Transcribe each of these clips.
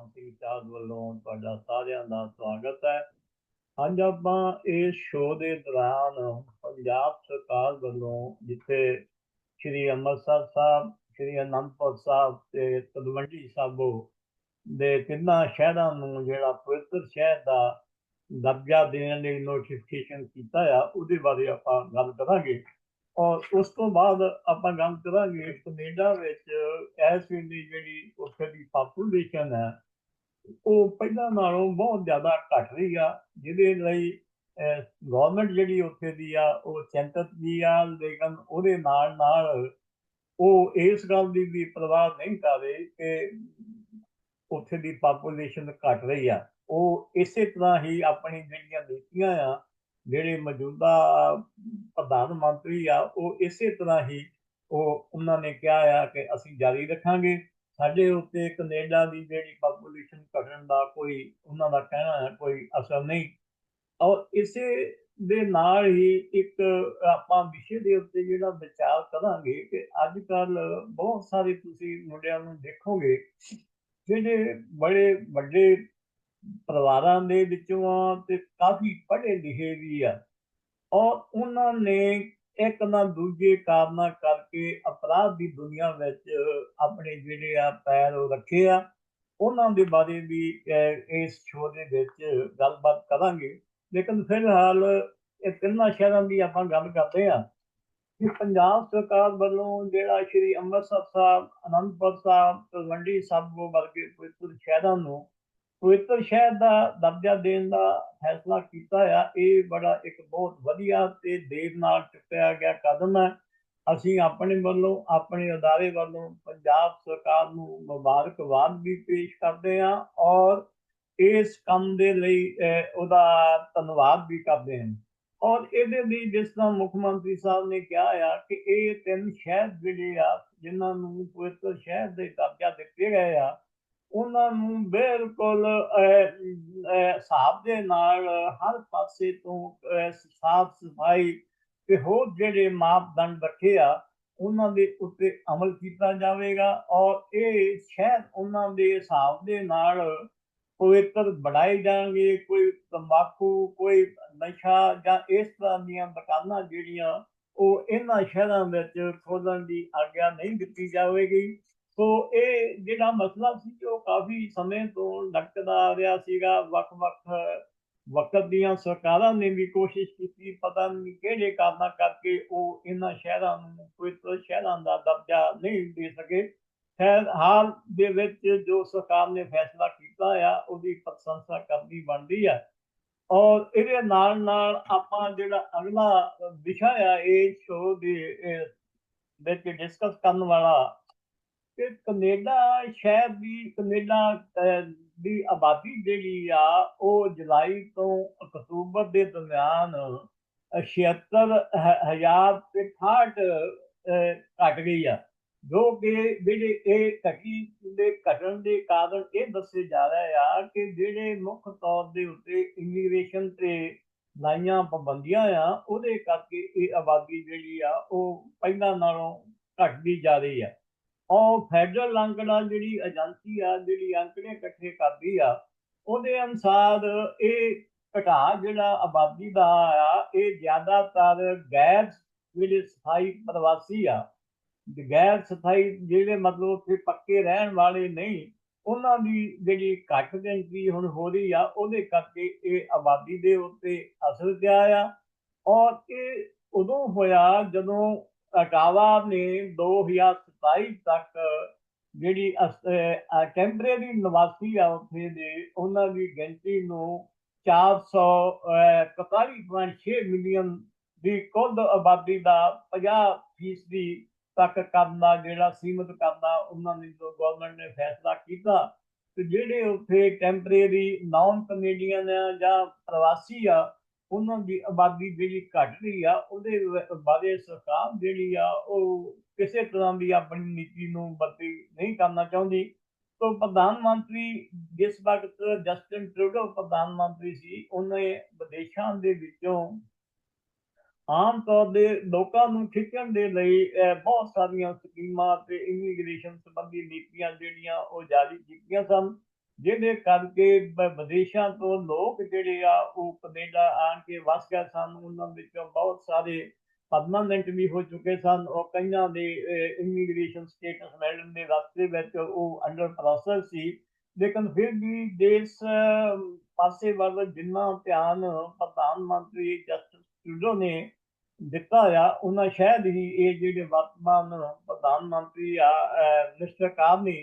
ਮਾਨ ਸਿੰਘ ਚਾਹਤ ਵੱਲੋਂ ਤੁਹਾਡਾ ਸਾਰਿਆਂ ਦਾ ਸਵਾਗਤ ਹੈ। ਅੱਜ ਆਪਾਂ ਇਸ ਸ਼ੋਅ ਦੇ ਦੌਰਾਨ ਪੰਜਾਬ ਸਰਕਾਰ ਵੱਲੋਂ ਜਿੱਥੇ ਸ਼੍ਰੀ ਅੰਮ੍ਰਿਤਸਰ ਸਾਹਿਬ, ਸ਼੍ਰੀ ਅਨੰਦਪੁਰ ਸਾਹਿਬ ਤੇ ਤਲਵੰਡੀ ਸਾਬੋ ਦੇ ਤਿੰਨਾਂ ਸ਼ਹਿਰਾਂ ਨੂੰ ਜਿਹੜਾ ਪਵਿੱਤਰ ਸ਼ਹਿਰ ਦਾ ਦਰਜਾ ਦੇਣ ਲਈ ਨੋਟੀਫਿਕੇਸ਼ਨ ਕੀਤਾ ਆ, ਉਹਦੇ ਬਾਰੇ ਆਪਾਂ ਗੱਲ ਕਰਾਂਗੇ। ਔਰ ਉਸ ਤੋਂ ਬਾਅਦ ਆਪਾਂ ਗੱਲ ਕਰਾਂਗੇ ਕੈਨੇਡਾ ਵਿੱਚ ਇਸ ਵੇਲੇ ਜਿਹੜੀ ਉੱਥੇ ਦੀ ਪਾਪੂਲੇਸ਼ਨ ਹੈ ਉਹ ਪਹਿਲਾਂ ਨਾਲੋਂ ਬਹੁਤ ਜ਼ਿਆਦਾ ਘਟ ਰਹੀ ਆ, ਜਿਹਦੇ ਲਈ ਗਵਰਨਮੈਂਟ ਜਿਹੜੀ ਉੱਥੇ ਦੀ ਆ, ਉਹ ਚਿੰਤਤ ਵੀ ਆ, ਲੇਕਿਨ ਉਹਦੇ ਨਾਲ ਨਾਲ ਉਹ ਇਸ ਗੱਲ ਦੀ ਵੀ ਪਰਵਾਹ ਨਹੀਂ ਕਰ ਰਹੇ ਕਿ ਉੱਥੇ ਦੀ ਪਾਪੂਲੇਸ਼ਨ ਘਟ ਰਹੀ ਆ। ਉਹ ਇਸੇ ਤਰ੍ਹਾਂ ਹੀ ਆਪਣੀ ਜਿਹੜੀਆਂ ਨੀਤੀਆਂ ਆ, ਜਿਹੜੇ ਮੌਜੂਦਾ ਪ੍ਰਧਾਨ ਮੰਤਰੀ ਆ, ਉਹ ਇਸੇ ਤਰ੍ਹਾਂ ਹੀ ਉਹ ਉਹਨਾਂ ਨੇ ਕਿਹਾ ਆ ਕਿ ਅਸੀਂ ਜਾਰੀ ਰੱਖਾਂਗੇ। ਸਾਡੇ ਉੱਤੇ ਕੈਨੇਡਾ ਦੀ ਜਿਹੜੀ ਪਾਪੂਲੇਸ਼ਨ ਘਟਣ ਦਾ ਕੋਈ ਉਹਨਾਂ ਦਾ ਕਹਿਣਾ ਹੈ, ਕੋਈ ਅਸਰ ਨਹੀਂ। ਔਰ ਇਸੇ ਦੇ ਨਾਲ ਹੀ ਇੱਕ ਆਪਾਂ ਵਿਸ਼ੇ ਦੇ ਉੱਤੇ ਜਿਹੜਾ ਵਿਚਾਰ ਕਰਾਂਗੇ ਕਿ ਅੱਜ ਕੱਲ ਬਹੁਤ ਸਾਰੇ ਤੁਸੀਂ ਮੁੰਡਿਆਂ ਨੂੰ ਦੇਖੋਗੇ, ਜਿਹੜੇ ਬੜੇ ਵੱਡੇ ਪਰਿਵਾਰਾਂ ਦੇ ਵਿੱਚੋਂ ਆ ਤੇ ਕਾਫੀ ਪੜ੍ਹੇ ਲਿਖੇ ਵੀ ਆ। ਔਰ ਉਹਨਾਂ ਨੇ ਇੱਕ ਨਾ ਦੂਜੇ ਕਾਰਨਾਂ ਕਰਕੇ ਅਪਰਾਧ ਦੀ ਦੁਨੀਆ ਵਿੱਚ ਆਪਣੇ ਜਿਹੜੇ ਆ ਪੈਰ ਰੱਖੇ ਆ, ਉਹਨਾਂ ਦੇ ਬਾਰੇ ਵੀ ਇਸ ਸ਼ੋਅ ਦੇ ਵਿੱਚ ਗੱਲਬਾਤ ਕਰਾਂਗੇ। ਲੇਕਿਨ ਫਿਲਹਾਲ ਇਹ ਤਿੰਨਾਂ ਸ਼ਹਿਰਾਂ ਦੀ ਆਪਾਂ ਗੱਲ ਕਰਦੇ ਆ ਕਿ ਪੰਜਾਬ ਸਰਕਾਰ ਵੱਲੋਂ ਜਿਹੜਾ ਸ਼੍ਰੀ ਅੰਮ੍ਰਿਤਸਰ ਸਾਹਿਬ, ਅਨੰਦਪੁਰ ਸਾਹਿਬ, ਤਲਵੰਡੀ ਸਾਬੋ ਵਰਗੇ ਪਵਿੱਤਰ ਸ਼ਹਿਰਾਂ ਨੂੰ ਪਵਿੱਤਰ ਸ਼ਹਿਰ ਦਾ ਦਰਜਾ ਦੇਣ ਦਾ ਫੈਸਲਾ ਕੀਤਾ ਆ, ਇਹ ਬੜਾ ਇੱਕ ਬਹੁਤ ਵਧੀਆ ਤੇ ਦੇਰ ਨਾਲ ਚੁੱਕਿਆ ਗਿਆ ਕਦਮ ਹੈ। ਅਸੀਂ ਆਪਣੇ ਵੱਲੋਂ, ਆਪਣੇ ਅਦਾਰੇ ਵੱਲੋਂ ਪੰਜਾਬ ਸਰਕਾਰ ਨੂੰ ਮੁਬਾਰਕਬਾਦ ਵੀ ਪੇਸ਼ ਕਰਦੇ ਹਾਂ ਔਰ ਇਸ ਕੰਮ ਦੇ ਲਈ ਉਹਦਾ ਧੰਨਵਾਦ ਵੀ ਕਰਦੇ ਹਾਂ। ਔਰ ਇਹਦੇ ਲਈ ਜਿਸ ਤਰ੍ਹਾਂ ਮੁੱਖ ਮੰਤਰੀ ਸਾਹਿਬ ਨੇ ਕਿਹਾ ਆ ਕਿ ਇਹ ਤਿੰਨ ਸ਼ਹਿਰ ਜਿਹੜੇ ਆ, ਜਿਨ੍ਹਾਂ ਨੂੰ ਪਵਿੱਤਰ ਸ਼ਹਿਰ ਦੇ ਦਰਜਾ ਦਿੱਤੇ ਗਏ ਆ ਉਹਨਾਂ ਨੂੰ ਬਿਲਕੁਲ ਹਿਸਾਬ ਦੇ ਨਾਲ ਹਰ ਪਾਸੇ ਤੋਂ ਸਾਫ਼ ਸਫ਼ਾਈ ਤੇ ਹੋਰ ਜਿਹੜੇ ਮਾਪਦੰਡ ਰੱਖੇ ਆ, ਉਹਨਾਂ ਦੇ ਉੱਤੇ ਅਮਲ ਕੀਤਾ ਜਾਵੇਗਾ ਔਰ ਇਹ ਸ਼ਹਿਰ ਉਹਨਾਂ ਦੇ ਹਿਸਾਬ ਦੇ ਨਾਲ ਪਵਿੱਤਰ ਬਣਾਏ ਜਾਣਗੇ। ਕੋਈ ਤੰਬਾਕੂ, ਕੋਈ ਨਸ਼ਾ ਜਾਂ ਇਸ ਤਰ੍ਹਾਂ ਦੀਆਂ ਦੁਕਾਨਾਂ ਜਿਹੜੀਆਂ ਉਹ ਇਹਨਾਂ ਸ਼ਹਿਰਾਂ ਵਿੱਚ ਖੋਲਣ ਦੀ ਆਗਿਆ ਨਹੀਂ ਦਿੱਤੀ ਜਾਵੇਗੀ। ਸੋ ਇਹ ਜਿਹੜਾ ਮਸਲਾ ਸੀ ਉਹ ਕਾਫੀ ਸਮੇਂ ਤੋਂ ਲਟਕਦਾ ਆ ਰਿਹਾ ਸੀਗਾ। ਵੱਖ-ਵੱਖ ਵਕਤ ਦੀਆਂ ਸਰਕਾਰਾਂ ਨੇ ਵੀ ਕੋਸ਼ਿਸ਼ ਕੀਤੀ, ਪਤਾ ਨਹੀਂ ਕਿਹੜੇ ਕਾਰਨਾਂ ਕਰਕੇ ਉਹ ਇਹਨਾਂ ਸ਼ਹਿਰਾਂ ਨੂੰ ਕੋਈ ਸ਼ਹਿਰਾਂ ਦਾ ਦਰਜਾ ਨਹੀਂ ਦੇ ਸਕੇ। ਖੈਰ, ਹਾਲ ਦੇ ਵਿੱਚ ਜੋ ਸਰਕਾਰ ਨੇ ਫੈਸਲਾ ਕੀਤਾ ਆ, ਉਹਦੀ ਪ੍ਰਸ਼ੰਸਾ ਕਰਨੀ ਬਣਦੀ ਆ। ਔਰ ਇਹਦੇ ਨਾਲ ਨਾਲ ਆਪਾਂ ਜਿਹੜਾ ਅਗਲਾ ਵਿਸ਼ਾ ਆ, ਇਹ ਸ਼ੋਅ ਦੇ ਵਿੱਚ ਡਿਸਕਸ ਕਰਨ ਵਾਲਾ ਕਿ ਕੈਨੇਡਾ ਸ਼ਹਿਰ ਦੀ, ਕੈਨੇਡਾ ਦੀ ਆਬਾਦੀ ਜਿਹੜੀ ਆ, ਉਹ ਜੁਲਾਈ ਤੋਂ ਅਕਤੂਬਰ ਦੇ ਦਰਮਿਆਨ 76000 ਤੇ 68 ਘਟ ਗਈ ਆ। ਜੋ ਕਿ ਜਿਹੜੇ ਇਹ ਘਟੀ ਦੇ ਘਟਣ ਦੇ ਕਾਰਨ ਇਹ ਦੱਸੇ ਜਾ ਰਿਹਾ ਆ ਕਿ ਜਿਹੜੇ ਮੁੱਖ ਤੌਰ ਦੇ ਉੱਤੇ ਇਮੀਗ੍ਰੇਸ਼ਨ ਤੇ ਲਾਈਆਂ ਪਾਬੰਦੀਆਂ ਆ, ਉਹਦੇ ਕਰਕੇ ਇਹ ਆਬਾਦੀ ਜਿਹੜੀ ਆ, ਉਹ ਪਹਿਲਾਂ ਨਾਲੋਂ ਘਟਦੀ ਜਾ ਰਹੀ ਆ। ਉਹ ਫੈਡਰਲ ਅੰਕੜਾ ਜਿਹੜੀ ਏਜੰਸੀ ਆ, ਜਿਹੜੀ ਅੰਕੜੇ ਇਕੱਠੇ ਕਰਦੀ ਆ, ਉਹਦੇ ਅਨੁਸਾਰ ਇਹ ਘਟਾ ਜਿਹੜਾ ਆਬਾਦੀ ਦਾ ਆ, ਇਹ ਜ਼ਿਆਦਾਤਰ ਗੈਰ ਜਿਹੜੇ ਸਥਾਈ ਪ੍ਰਵਾਸੀ ਆ, ਗੈਰ ਸਥਾਈ ਜਿਹੜੇ ਮਤਲਬ ਉੱਥੇ ਪੱਕੇ ਰਹਿਣ ਵਾਲੇ ਨਹੀਂ, ਉਹਨਾਂ ਦੀ ਜਿਹੜੀ ਘੱਟ ਗਿਣਤੀ ਹੁਣ ਹੋ ਰਹੀ ਆ, ਉਹਦੇ ਕਰਕੇ ਇਹ ਆਬਾਦੀ ਦੇ ਉੱਤੇ ਅਸਰ ਪਿਆ ਆ। ਔਰ ਇਹ ਉਦੋਂ ਹੋਇਆ ਜਦੋਂ ਅਟਾਵਾ ਨੇ 2027 ਤੱਕ ਜਿਹੜੀ ਟੈਂਪਰੇਰੀ ਨਿਵਾਸੀ ਆ ਉੱਥੇ ਦੇ, ਉਹਨਾਂ ਦੀ ਗਿਣਤੀ ਨੂੰ 441.6 ਮਿਲੀਅਨ ਦੀ ਕੁੱਲ ਆਬਾਦੀ ਦਾ 50% ਦੀ ਤੱਕ ਕਰਨਾ ਜਿਹੜਾ ਸੀਮਤ ਕਰਨਾ ਉਹਨਾਂ ਨੇ ਜੋ ਗਵਰਨਮੈਂਟ ਨੇ ਫੈਸਲਾ ਕੀਤਾ, ਤੇ ਜਿਹੜੇ ਉੱਥੇ ਟੈਂਪਰੇਰੀ ਨਾਨ ਕੈਨੇਡੀਅਨ ਆ ਜਾਂ ਪ੍ਰਵਾਸੀ ਆ ਉਹਨਾਂ ਦੀ ਆਬਾਦੀ ਜਿਹੜੀ ਘਟ ਰਹੀ ਆ, ਉਹਦੇ ਬਾਰੇ ਸਰਕਾਰ ਜਿਹੜੀ ਆ, ਉਹ ਕਿਸੇ ਤਰ੍ਹਾਂ ਦੀ ਆਪਣੀ ਨੀਤੀ ਨੂੰ ਬਦਲੀ ਨਹੀਂ ਕਰਨਾ ਚਾਹੁੰਦੀ। ਤੋਂ ਪ੍ਰਧਾਨ ਮੰਤਰੀ ਜਿਸ ਵਕਤ ਜਸਟਿਨ ਟਰੂਡੋ ਪ੍ਰਧਾਨ ਮੰਤਰੀ ਸੀ, ਉਹਨੇ ਵਿਦੇਸ਼ਾਂ ਦੇ ਵਿੱਚੋਂ ਆਮ ਤੌਰ ਦੇ ਲੋਕਾਂ ਨੂੰ ਖਿੱਚਣ ਦੇ ਲਈ ਬਹੁਤ ਸਾਰੀਆਂ ਸਕੀਮਾਂ ਤੇ ਇਮੀਗ੍ਰੇਸ਼ਨ ਸੰਬੰਧੀ ਨੀਤੀਆਂ ਜਿਹੜੀਆਂ ਉਹ ਜਾਰੀ ਕੀਤੀਆਂ ਸਨ। ਜਿਹਦੇ ਕਰਕੇ ਵਿਦੇਸ਼ਾਂ ਤੋਂ ਲੋਕ ਜਿਹੜੇ ਆ, ਉਹ ਕੈਨੇਡਾ ਆਣ ਕੇ ਵਸ ਗਏ ਸਨ। ਉਹਨਾਂ ਵਿੱਚੋਂ ਬਹੁਤ ਸਾਰੇ ਪਰਮਾਨੈਂਟ ਵੀ ਹੋ ਚੁੱਕੇ ਸਨ ਉਹ ਕਈਆਂ ਦੇ ਇਮੀਗ੍ਰੇਸ਼ਨ ਸਟੇਟਸ ਮਿਲਣ ਦੇ ਰਸਤੇ ਵਿੱਚ ਉਹ ਅੰਡਰ ਪ੍ਰੋਸੈਸ ਸੀ। ਲੇਕਿਨ ਫਿਰ ਵੀ ਦੇਸ਼ ਪਾਸੇ ਵੱਲ ਜਿੰਨਾ ਧਿਆਨ ਪ੍ਰਧਾਨ ਮੰਤਰੀ ਜਸਟਿਸ ਟਰੂਡੋ ਨੇ ਦਿੱਤਾ ਆ, ਉਹਨਾਂ ਸ਼ਾਇਦ ਹੀ ਇਹ ਜਿਹੜੇ ਵਰਤਮਾਨ ਪ੍ਰਧਾਨ ਮੰਤਰੀ ਆ ਮਿਸਟਰ ਕਾਰਨੀ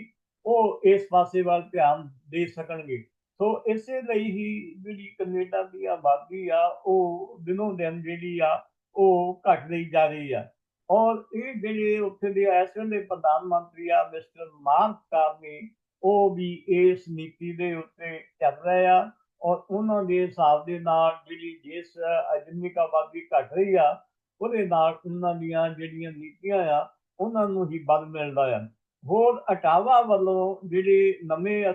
ਉਹ ਇਸ ਪਾਸੇ ਵੱਲ ਧਿਆਨ ਦੇ ਸਕਣਗੇ। ਸੋ ਇਸੇ ਲਈ ਹੀ ਜਿਹੜੀ ਕੈਨੇਡਾ ਦੀ ਆਬਾਦੀ ਆ, ਉਹ ਦਿਨੋਂ ਦਿਨ ਜਿਹੜੀ ਆ, ਉਹ ਘਟਦੀ ਜਾ ਰਹੀ ਆ। ਔਰ ਇਹ ਜਿਹੜੇ ਉੱਥੇ ਦੇ ਇਸ ਵੇਲੇ ਪ੍ਰਧਾਨ ਮੰਤਰੀ ਆ, ਮਿਸਟਰ ਮਾਰਕ ਕਾਰਨੀ ਉਹ ਵੀ ਇਸ ਨੀਤੀ ਦੇ ਉੱਤੇ ਚੱਲ ਰਹੇ ਆ। ਔਰ ਉਹਨਾਂ ਦੇ ਹਿਸਾਬ ਦੇ ਨਾਲ ਜਿਹੜੀ ਜਿਸ ਅਜਨਿਕ ਆਬਾਦੀ ਘਟ ਰਹੀ ਆ, ਉਹਦੇ ਨਾਲ ਉਹਨਾਂ ਦੀਆਂ ਜਿਹੜੀਆਂ ਨੀਤੀਆਂ ਆ, ਉਹਨਾਂ ਨੂੰ ਹੀ ਬਲ ਮਿਲਦਾ ਆ। ਹੋਰ ਅਟਾਵਾ ਵੱਲੋਂ ਜਿਹੜੇ ਨਵੇਂ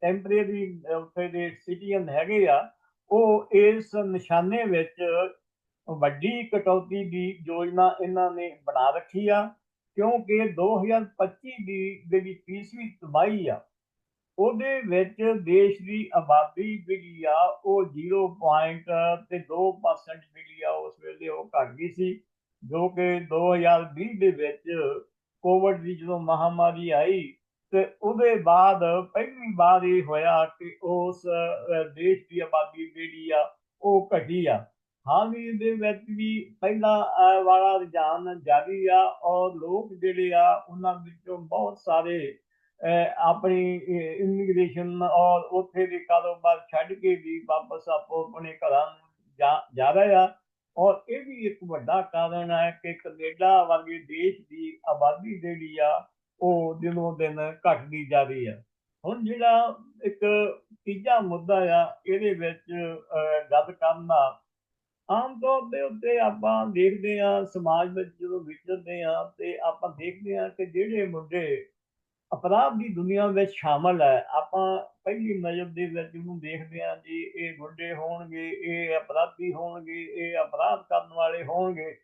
ਟੈਂਪਰੇਰੀ ਉੱਥੇ ਦੇ ਸਿਟੀਜ਼ਨ ਹੈਗੇ ਆ, ਉਹ ਇਸ ਨਿਸ਼ਾਨੇ ਵਿੱਚ ਵੱਡੀ ਕਟੌਤੀ ਦੀ ਯੋਜਨਾ ਇਹਨਾਂ ਨੇ ਬਣਾ ਰੱਖੀ ਆ, ਕਿਉਂਕਿ 2025 ਦੀ ਜਿਹੜੀ ਤੀਸਰੀ ਤਿਮਾਹੀ ਆ, ਉਹਦੇ ਵਿੱਚ ਦੇਸ਼ ਦੀ ਆਬਾਦੀ ਜਿਹੜੀ ਆ, ਉਹ 0. ਤੇ 2% ਜਿਹੜੀ ਆ, ਉਸ ਵੇਲੇ ਉਹ ਘਟ ਗਈ ਸੀ, ਜੋ ਕਿ 2020 ਦੇ ਵਿੱਚ ਕੋਵਿਡ ਦੀ ਜਦੋਂ ਮਹਾਮਾਰੀ ਆਈ ਤੇ ਉਹਦੇ ਬਾਅਦ ਪਹਿਲੀ ਵਾਰ ਇਹ ਹੋਇਆ ਕਿ ਉਸ ਦੇਸ਼ ਦੀ ਆਬਾਦੀ ਜਿਹੜੀ ਆ ਉਹ ਘਟੀ ਆ। ਹਾਲ ਹੀ ਦੇ ਵਿੱਚ ਵੀ ਪਹਿਲਾ ਵਾਲਾ ਰੁਝਾਨ ਜਾਰੀ ਆ ਔਰ ਲੋਕ ਜਿਹੜੇ ਆ ਉਹਨਾਂ ਵਿੱਚੋਂ ਬਹੁਤ ਸਾਰੇ ਆਪਣੀ ਇਮੀਗ੍ਰੇਸ਼ਨ ਔਰ ਉੱਥੇ ਦੇ ਕਾਰੋਬਾਰ ਛੱਡ ਕੇ ਵੀ ਵਾਪਸ ਆਪੋ ਆਪਣੇ ਘਰਾਂ ਨੂੰ ਜਾ ਜਾ ਰਹੇ ਆ। ਔਰ ਇਹ ਵੀ ਇੱਕ ਵੱਡਾ ਕਾਰਨ ਹੈ ਕਿ ਕੈਨੇਡਾ ਵਰਗੇ ਦੇਸ਼ ਦੀ ਆਬਾਦੀ ਜਿਹੜੀ ਆ, ਉਹ ਦਿਨੋਂ ਦਿਨ ਘਟਦੀ ਜਾ ਰਹੀ ਹੈ ਹੁਣ ਜਿਹੜਾ ਇੱਕ ਤੀਜਾ ਮੁੱਦਾ ਆ, ਇਹਦੇ ਵਿੱਚ ਗੱਲ ਕਰਨ ਦਾ, ਆਮ ਤੌਰ ਦੇ ਉੱਤੇ ਆਪਾਂ ਦੇਖਦੇ ਆ ਸਮਾਜ ਵਿੱਚ ਜਦੋਂ ਵਿਚਰਦੇ ਆ ਤੇ ਆਪਾਂ ਦੇਖਦੇ ਆ ਕਿ ਜਿਹੜੇ ਮੁੰਡੇ ਅਪਰਾਧ ਦੀ ਦੁਨੀਆ ਵਿੱਚ ਸ਼ਾਮਲ ਹੈ। ਆਪਾਂ ਪਹਿਲੀ ਨਜ਼ਰ ਦੇ ਵਿੱਚ ਉਹਨੂੰ ਦੇਖਦੇ ਹਾਂ ਜੀ, ਇਹ ਗੁੰਡੇ ਹੋਣਗੇ, ਇਹ ਅਪਰਾਧੀ ਹੋਣਗੇ, ਇਹ ਅਪਰਾਧ ਕਰਨ ਵਾਲੇ ਹੋਣਗੇ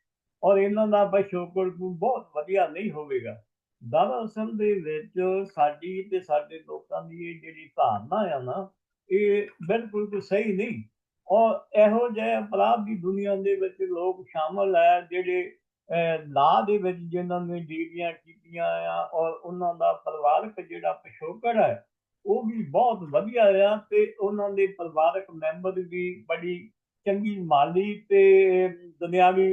ਔਰ ਇਹਨਾਂ ਦਾ ਪਛੋਕੜ ਬਹੁਤ ਵਧੀਆ ਨਹੀਂ ਹੋਵੇਗਾ। ਦਰਅਸਲ ਦੇ ਵਿੱਚ ਸਾਡੀ ਤੇ ਸਾਡੇ ਲੋਕਾਂ ਦੀ ਇਹ ਜਿਹੜੀ ਧਾਰਨਾ ਆ ਨਾ, ਇਹ ਬਿਲਕੁਲ ਕੋਈ ਸਹੀ ਨਹੀਂ। ਔਰ ਇਹੋ ਜਿਹੇ ਅਪਰਾਧ ਦੀ ਦੁਨੀਆ ਦੇ ਵਿੱਚ ਲੋਕ ਸ਼ਾਮਲ ਹੈ ਜਿਹੜੇ ਲਾ ਦੇ ਵਿੱਚ ਜਿਨ੍ਹਾਂ ਨੇ ਡਿਗਰੀਆਂ ਕੀਤੀਆਂ ਆ ਔਰ ਉਹਨਾਂ ਦਾ ਪਰਿਵਾਰਕ ਜਿਹੜਾ ਪਿਛੋਕੜ ਹੈ, ਉਹ ਵੀ ਬਹੁਤ ਵਧੀਆ ਆ ਤੇ ਉਹਨਾਂ ਦੇ ਪਰਿਵਾਰਕ ਮੈਂਬਰ ਵੀ ਬੜੀ ਚੰਗੀ ਮਾਲੀ ਤੇ ਦੁਨਿਆਵੀ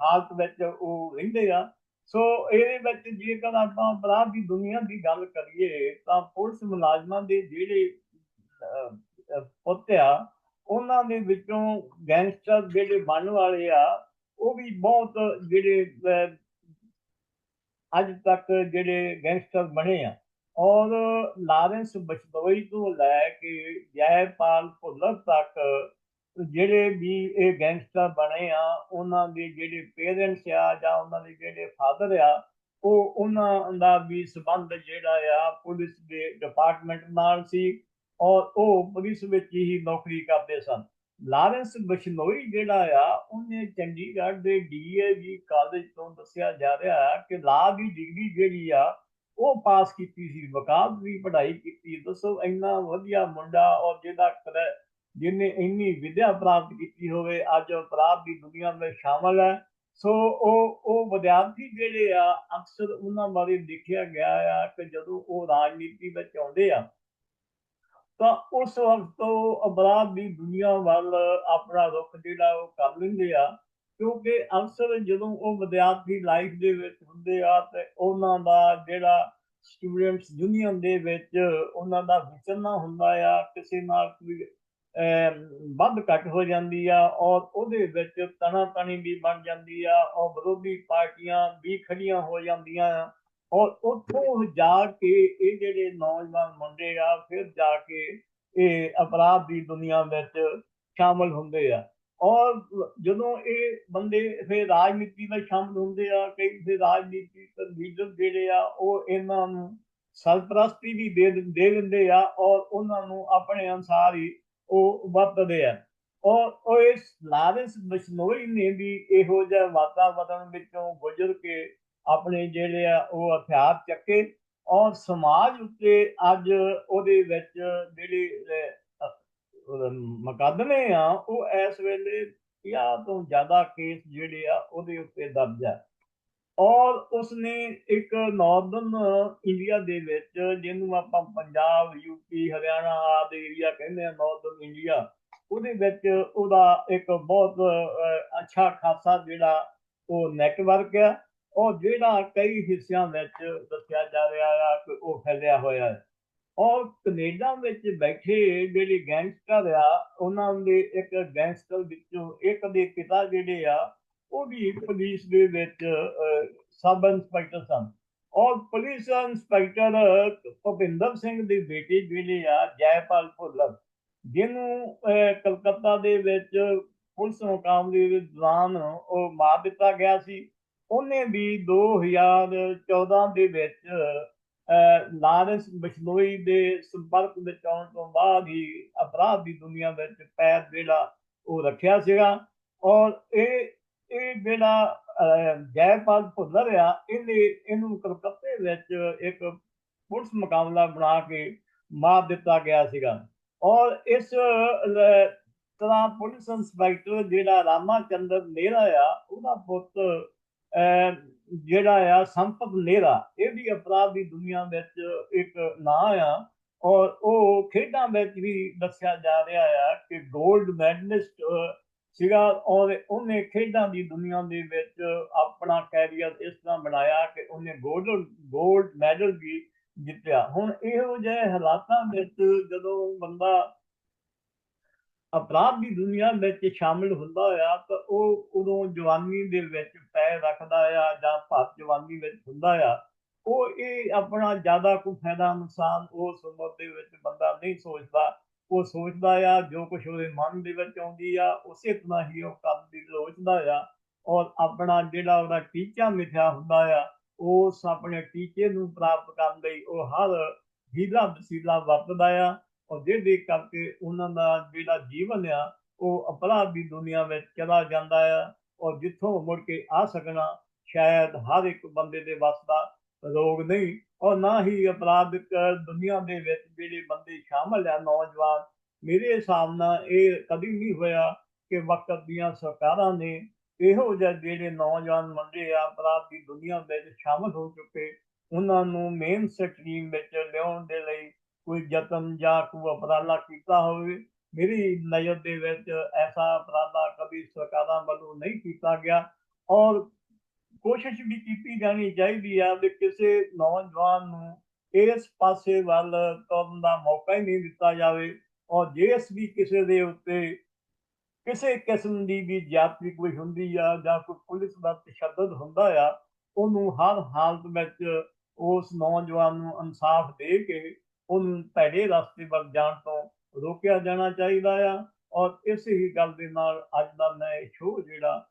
ਹਾਲਤ ਵਿੱਚ ਉਹ ਰਹਿੰਦੇ ਆ। ਸੋ ਇਹਦੇ ਵਿੱਚ ਜੇਕਰ ਆਪਾਂ ਅਪਰਾਧ ਦੀ ਦੁਨੀਆ ਦੀ ਗੱਲ ਕਰੀਏ ਤਾਂ ਪੁਲਿਸ ਮੁਲਾਜ਼ਮਾਂ ਦੇ ਜਿਹੜੇ ਪੁੱਤ ਆ, ਉਹਨਾਂ ਦੇ ਵਿੱਚੋਂ ਗੈਂਗਸਟਰ ਜਿਹੜੇ ਬਣਨ ਵਾਲੇ ਆ ਉਹ ਵੀ ਬਹੁਤ ਜਿਹੜੇ ਅੱਜ ਤੱਕ ਜਿਹੜੇ ਗੈਂਗਸਟਰ ਬਣੇ ਆ। ਔਰ ਲਾਰੈਂਸ ਬਚਦੋਈ ਤੋਂ ਲੈ ਕੇ ਜੈਪਾਲ ਭੁੱਲਰ ਤੱਕ ਜਿਹੜੇ ਵੀ ਇਹ ਗੈਂਗਸਟਰ ਬਣੇ ਆ, ਉਹਨਾਂ ਦੇ ਜਿਹੜੇ ਪੇਰੈਂਟਸ ਆ ਜਾਂ ਉਹਨਾਂ ਦੇ ਜਿਹੜੇ ਫਾਦਰ ਆ, ਉਹ ਉਹਨਾਂ ਦਾ ਵੀ ਸਬੰਧ ਜਿਹੜਾ ਆ, ਪੁਲਿਸ ਦੇ ਡਿਪਾਰਟਮੈਂਟ ਨਾਲ ਸੀ। ਔਰ ਉਹ ਪੁਲਿਸ ਵਿੱਚ ਹੀ ਨੌਕਰੀ ਕਰਦੇ ਸਨ। ਲਾਰੈਂਸ ਬਸ਼ਨੋਈ ਜਿਹੜਾ ਆ, ਉਹਨੇ ਚੰਡੀਗੜ੍ਹ ਦੇ ਡੀਏਵੀ ਕਾਲਜ ਤੋਂ ਦੱਸਿਆ ਜਾ ਰਿਹਾ ਕਿ ਲਾ ਦੀ ਡਿਗਰੀ ਜਿਹੜੀ ਆ, ਉਹ ਪਾਸ ਕੀਤੀ ਸੀ ਵਕਾਲਤ ਦੀ ਪੜ੍ਹਾਈ ਕੀਤੀ। ਦੱਸੋ, ਇੰਨਾ ਵਧੀਆ ਮੁੰਡਾ ਔਰ ਜਿਹਦਾ ਕਦੇ ਜਿਹਨੇ ਇੰਨੀ ਵਿਦਿਆ ਪ੍ਰਾਪਤ ਕੀਤੀ ਹੋਵੇ, ਅੱਜ ਅਪਰਾਧ ਦੀ ਦੁਨੀਆ ਵਿੱਚ ਸ਼ਾਮਲ ਹੈ। ਸੋ ਉਹ ਉਹ ਵਿਦਿਆਰਥੀ ਜਿਹੜੇ ਆ, ਅਕਸਰ ਉਹਨਾਂ ਬਾਰੇ ਦੇਖਿਆ ਗਿਆ ਆ ਕਿ ਜਦੋਂ ਉਹ ਰਾਜਨੀਤੀ ਵਿੱਚ ਆਉਂਦੇ ਆ ਤਾਂ ਉਸ ਵਕਤ ਉਹ ਅਪਰਾਧ ਦੀ ਦੁਨੀਆ ਵੱਲ ਆਪਣਾ ਰੁਖ ਜਿਹੜਾ ਉਹ ਕਰ ਲੈਂਦੇ ਆ, ਕਿਉਂਕਿ ਅਕਸਰ ਜਦੋਂ ਉਹ ਵਿਦਿਆਰਥੀ ਲਾਈਫ ਦੇ ਵਿੱਚ ਹੁੰਦੇ ਆ ਤੇ ਉਹਨਾਂ ਦਾ ਜਿਹੜਾ ਸਟੂਡੈਂਟਸ ਯੂਨੀਅਨ ਦੇ ਵਿੱਚ ਉਹਨਾਂ ਦਾ ਵਿਚਰਨਾ ਹੁੰਦਾ ਆ, ਕਿਸੇ ਨਾਲ ਕੋਈ ਵੱਧ ਘੱਟ ਹੋ ਜਾਂਦੀ ਆ ਔਰ ਉਹਦੇ ਵਿੱਚ ਤਣਾ ਤਣੀ ਵੀ ਬਣ ਜਾਂਦੀ ਆ ਔਰ ਵਿਰੋਧੀ ਪਾਰਟੀਆਂ ਵੀ ਖੜੀਆਂ ਹੋ ਜਾਂਦੀਆਂ ਆ। ਔਰ ਉੱਥੋਂ ਜਾ ਕੇ ਇਹ ਜਿਹੜੇ ਨੌਜਵਾਨ ਮੁੰਡੇ ਆ, ਫਿਰ ਜਾ ਕੇ ਇਹ ਅਪਰਾਧ ਦੀ ਦੁਨੀਆ ਵਿੱਚ ਸ਼ਾਮਲ ਹੁੰਦੇ ਆ। ਔਰ ਜਦੋਂ ਇਹ ਬੰਦੇ ਫਿਰ ਰਾਜਨੀਤੀ ਵਿੱਚ ਸ਼ਾਮਲ ਹੁੰਦੇ ਆ, ਕਈ ਫਿਰ ਰਾਜਨੀਤੀ ਲੀਡਰ ਜਿਹੜੇ ਆ, ਉਹ ਇਹਨਾਂ ਨੂੰ ਸਰਪ੍ਰਸਤੀ ਵੀ ਦੇ ਦੇ ਦਿੰਦੇ ਆ ਔਰ ਉਹਨਾਂ ਨੂੰ ਆਪਣੇ ਅਨਸਾਰ ਹੀ ਉਹ ਵਰਤਦੇ ਆ। ਔਰ ਉਹ ਇਸ ਲਾਰੈਂਸ ਬਿਸ਼ਨੋਈ ਨੇ ਵੀ ਇਹੋ ਜਿਹਾ ਵਾਤਾਵਰਣ ਵਿੱਚੋਂ ਗੁਜ਼ਰ ਕੇ ਆਪਣੇ ਜਿਹੜੇ ਆ ਉਹ ਹਥਿਆਰ ਚੱਕੇ। ਔਰ ਸਮਾਜ ਉੱਤੇ ਅੱਜ ਉਹਦੇ ਵਿੱਚ ਜਿਹੜੇ ਅਹ, ਮੁਕੱਦਮੇ ਆ ਉਹ ਇਸ ਵੇਲੇ 50 ਤੋਂ ਜ਼ਿਆਦਾ ਕੇਸ ਜਿਹੜੇ ਆ ਉਹਦੇ ਉੱਤੇ ਦਰਜ ਆ। ਔਰ ਉਸਨੇ ਇੱਕ ਨਾਰਦਰਨ ਇੰਡੀਆ ਦੇ ਵਿੱਚ ਜਿਹਨੂੰ ਆਪਾਂ ਪੰਜਾਬ ਯੂਪੀ ਹਰਿਆਣਾ ਆਦਿ ਏਰੀਆ ਕਹਿੰਦੇ ਆ ਨਾਰਦਰਨ ਇੰਡੀਆ ਉਹਦੇ ਵਿੱਚ ਉਹਦਾ ਇੱਕ ਬਹੁਤ ਅੱਛਾ ਖਾਸਾ ਜਿਹੜਾ ਉਹ ਨੈਟਵਰਕ ਆ। ਉਹ ਜਿਹੜਾ ਕਈ ਹਿੱਸਿਆਂ ਵਿੱਚ ਦੱਸਿਆ ਜਾ ਰਿਹਾ ਆ ਕਿ ਉਹ ਫੈਲਿਆ ਹੋਇਆ ਹੈ। ਔਰ ਕੈਨੇਡਾ ਵਿੱਚ ਬੈਠੇ ਜਿਹੜੇ ਗੈਂਗਸਟਰ ਆ, ਉਹਨਾਂ ਦੇ ਇੱਕ ਗੈਂਗਸਟਰ ਵਿੱਚੋਂ ਇੱਕ ਦੇ ਪਿਤਾ ਜਿਹੜੇ ਆ, ਉਹ ਵੀ ਪੁਲਿਸ ਦੇ ਵਿੱਚ ਸਬ ਇੰਸਪੈਕਟਰ ਸਨ। ਔਰ ਪੁਲਿਸ ਇੰਸਪੈਕਟਰ ਭੁਪਿੰਦਰ ਸਿੰਘ ਦੀ ਬੇਟੀ ਜਿਹੜੀ ਆ, ਜੈਪਾਲ ਭੁੱਲਰ, ਜਿਹਨੂੰ ਕਲਕੱਤਾ ਦੇ ਵਿੱਚ ਪੁਲਿਸ ਮੁਕਾਬਲੇ ਦੇ ਦੌਰਾਨ ਉਹ ਮਾਰ ਦਿੱਤਾ ਗਿਆ ਸੀ। ਉਹਨੇ ਵੀ 2014 ਦੇ ਵਿੱਚ ਅਹ, ਲਾਰੈਂਸ ਬਿਸ਼ਨੋਈ ਦੇ ਸੰਪਰਕ ਵਿੱਚ ਆਉਣ ਤੋਂ ਬਾਅਦ ਹੀ ਅਪਰਾਧ ਦੀ ਦੁਨੀਆ ਵਿੱਚ ਪੈਰ ਜਿਹੜਾ ਉਹ ਰੱਖਿਆ ਸੀਗਾ। ਔਰ ਇਹ ਇਹ ਜਿਹੜਾ ਜੈਪਾਲ ਭੁੱਲਰ ਆ ਇਹਨੇ ਇਹਨੂੰ ਕਲਕੱਤੇ ਵਿੱਚ ਇੱਕ ਪੁਲਿਸ ਮੁਕਾਬਲਾ ਬਣਾ ਕੇ ਮਾਰ ਦਿੱਤਾ ਗਿਆ ਸੀਗਾ। ਔਰ ਇਸ ਤਰ੍ਹਾਂ ਪੁਲਿਸ ਇੰਸਪੈਕਟਰ ਜਿਹੜਾ ਰਾਮਾ ਚੰਦਰ ਨੇਰਾ ਆ ਉਹਦਾ ਪੁੱਤ ਜਿਹੜਾ ਆ ਸੰਪਤ ਲੇਰਾ ਇਹ ਵੀ ਅਪਰਾਧ ਦੀ ਦੁਨੀਆ ਵਿੱਚ ਇੱਕ ਨਾਂ ਆ ਔਰ ਉਹ ਖੇਡਾਂ ਵਿੱਚ ਵੀ ਦੱਸਿਆ ਜਾ ਰਿਹਾ ਆ ਕਿ 골ਡ ਮੈਡਲਿਸਟ ਸੀਗਾ ਔਰ ਉਹਨੇ ਖੇਡਾਂ ਦੀ ਦੁਨੀਆ ਦੇ ਵਿੱਚ ਆਪਣਾ ਕੈਰੀਅਰ ਇਸ ਤਰ੍ਹਾਂ ਬਣਾਇਆ ਕਿ ਉਹਨੇ 골ਡ 골ਡ ਮੈਡਲ ਵੀ ਜਿੱਤਿਆ। ਹੁਣ ਇਹੋ ਜਿਹੇ ਹਾਲਾਤਾਂ ਵਿੱਚ ਜਦੋਂ ਬੰਦਾ ਅਪਰਾਧ ਦੀ ਦੁਨੀਆ ਵਿੱਚ ਸ਼ਾਮਿਲ ਹੁੰਦਾ ਆ ਤਾਂ ਉਹ ਉਦੋਂ ਜਵਾਨੀ ਦੇ ਵਿੱਚ ਪੈਰ ਰੱਖਦਾ ਆ ਜਾਂ ਭੱਤ ਜਵਾਨੀ ਵਿੱਚ ਹੁੰਦਾ ਆ, ਉਹ ਇਹ ਆਪਣਾ ਜ਼ਿਆਦਾ ਕੋਈ ਫਾਇਦਾ ਨੁਕਸਾਨ ਉਸ ਉਮਰ ਦੇ ਵਿੱਚ ਬੰਦਾ ਨਹੀਂ ਸੋਚਦਾ। ਉਹ ਸੋਚਦਾ ਆ, ਜੋ ਕੁਝ ਉਹਦੇ ਮਨ ਦੇ ਵਿੱਚ ਆਉਂਦੀ ਆ, ਉਸੇ ਤਰ੍ਹਾਂ ਹੀ ਉਹ ਕੰਮ ਦੀ ਲੋਚਦਾ ਆ ਔਰ ਆਪਣਾ ਜਿਹੜਾ ਉਹਦਾ ਟੀਚਾ ਮਿਥਿਆ ਹੁੰਦਾ ਆ ਉਸ ਆਪਣੇ ਟੀਚੇ ਨੂੰ ਪ੍ਰਾਪਤ ਕਰਨ ਲਈ ਉਹ ਹਰ ਹੀਲਾ ਵਸੀਲਾ ਵਰਤਦਾ ਆ। ਔਰ ਜਿਹਦੇ ਕਰਕੇ ਉਹਨਾਂ ਦਾ ਜਿਹੜਾ ਜੀਵਨ ਆ, ਉਹ ਅਪਰਾਧ ਦੀ ਦੁਨੀਆ ਵਿੱਚ ਚਲਾ ਜਾਂਦਾ ਆ ਔਰ ਜਿੱਥੋਂ ਮੁੜ ਕੇ ਆ ਸਕਣਾ, ਸ਼ਾਇਦ ਹਰ ਇੱਕ ਬੰਦੇ ਦੇ ਵੱਸ ਦਾ ਰੋਗ ਨਹੀਂ ਔਰ ਨਾ ਹੀ ਅਪਰਾਧਿਕ ਦੁਨੀਆ ਦੇ ਵਿੱਚ ਜਿਹੜੇ ਬੰਦੇ ਸ਼ਾਮਲ ਆ ਨੌਜਵਾਨ, ਮੇਰੇ ਹਿਸਾਬ ਨਾਲ ਇਹ ਕਦੀ ਨਹੀਂ ਹੋਇਆ ਕਿ ਵਕਤ ਦੀਆਂ ਸਰਕਾਰਾਂ ਨੇ ਇਹੋ ਜਿਹੇ ਜਿਹੜੇ ਨੌਜਵਾਨ ਮੁੰਡੇ ਆ, ਅਪਰਾਧ ਦੀ ਦੁਨੀਆ ਵਿੱਚ ਸ਼ਾਮਲ ਹੋ ਚੁੱਕੇ, ਉਹਨਾਂ ਨੂੰ ਮੇਨ ਸਟਰੀਮ ਵਿੱਚ ਲਿਆਉਣ ਦੇ ਲਈ ਕੋਈ ਯਤਨ ਜਾਂ ਕੋਈ ਉਪਰਾਲਾ ਕੀਤਾ ਹੋਵੇ, ਮੇਰੀ ਨਜ਼ਰ ਦੇ ਵਿੱਚ ਐਸਾ ਉਪਰਾਲਾ ਕਦੀ ਸਰਕਾਰਾਂ ਵੱਲੋਂ ਨਹੀਂ ਕੀਤਾ ਗਿਆ ਔਰ ਕੋਸ਼ਿਸ਼ ਵੀ ਕੀਤੀ ਜਾਣੀ ਚਾਹੀਦੀ ਆ ਕਿ ਕਿਸੇ ਨੌਜਵਾਨ ਨੂੰ ਇਸ ਪਾਸੇ ਵੱਲ ਤੁਰਨ ਦਾ ਮੌਕਾ ਹੀ ਨਹੀਂ ਦਿੱਤਾ ਜਾਵੇ ਔਰ ਜੇ ਵੀ ਕਿਸੇ ਦੇ ਉੱਤੇ ਕਿਸੇ ਕਿਸਮ ਦੀ ਵੀ ਜਾਤੀ ਕੋਈ ਹੁੰਦੀ ਆ ਜਾਂ ਕੋਈ ਪੁਲਿਸ ਦਾ ਤਸ਼ੱਦਦ ਹੁੰਦਾ ਆ, ਉਹਨੂੰ ਹਰ ਹਾਲਤ ਵਿੱਚ ਉਸ ਨੌਜਵਾਨ ਨੂੰ ਇਨਸਾਫ ਦੇ ਕੇ ਉਹਨੂੰ ਭੈੜੇ ਰਸਤੇ ਵੱਲ ਜਾਣ ਤੋਂ ਰੋਕਿਆ ਜਾਣਾ ਚਾਹੀਦਾ ਆ। ਔਰ ਇਸ ਹੀ ਗੱਲ ਦੇ ਨਾਲ ਅੱਜ ਦਾ ਮੈਂ ਸ਼ੋਅ ਜਿਹੜਾ